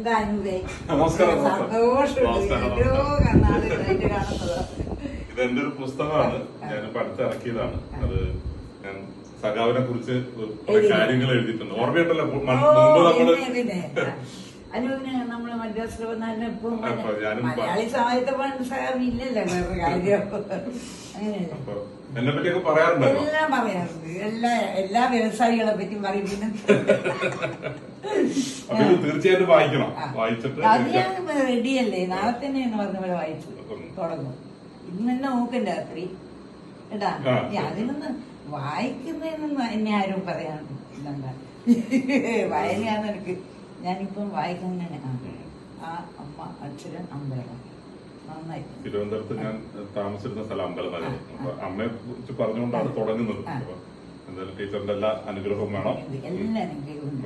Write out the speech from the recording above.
എന്താ അനുവേ? നമസ്കാരം, നമസ്കാരം. സന്തോഷമുണ്ട്. നമസ്കാരം, എല്ലോ കർണാടകമായിട്ട് കാണുന്നത് ഇത് എന്റെ ഒരു പുസ്തകമാണ്. ഞാൻ അടുത്ത് ഇറക്കിയതാണ് അത് ഞാൻ സഖാവിനെ കുറിച്ച് കുറെ കാര്യങ്ങൾ എഴുതിയിട്ടുണ്ട്. ഓർമ്മയുണ്ടല്ലോ മുമ്പ് നമ്മൾ പിന്നെ, പിന്നെ. അനുവിന് നമ്മൾ മദ്രാസിൽ വന്നാലും ഇപ്പം അപ്പൊ മലയാളി സാഹിത്യ സഹാബി ഇല്ലല്ലോ വേറെ കാര്യം. അങ്ങനെയല്ല? എന്നെ പറ്റിയൊക്കെ പറയാറുണ്ട് എല്ലാം പറയാറുണ്ട്. എല്ലാ എല്ലാ വ്യവസായികളെ പറ്റിയും പറയും. പിന്നെ ഇത് തീർച്ചയായിട്ടും വായിക്കണം. വായിച്ചിട്ട് അത് ഞാൻ റെഡിയല്ലേ നാളെ തന്നെ എന്ന് പറഞ്ഞ പോലെ വായിച്ചു. തുടങ്ങും. ഇന്ന് തന്നെ നോക്കും രാത്രി കേട്ടാ. അതിനൊന്ന് വായിക്കുന്നതിനൊന്നും എന്നെ ആരും പറയാൻ വായനയാന്ന് എനിക്ക്. ഞാനിപ്പം വായിക്കുന്നതിന് ആ. അമ്മ അച്ഛൻ അമ്പലം തിരുവനന്തപുരത്ത് ഞാൻ താമസിച്ചിരുന്ന സ്ഥലം അമ്പലനഗരം അപ്പൊ അമ്മയെ കുറിച്ച് പറഞ്ഞുകൊണ്ടാണ് തുടങ്ങുന്നത്. എന്തായാലും ടീച്ചറിന്റെ എല്ലാ അനുഗ്രഹവും വേണം. എല്ലാ. ജോലി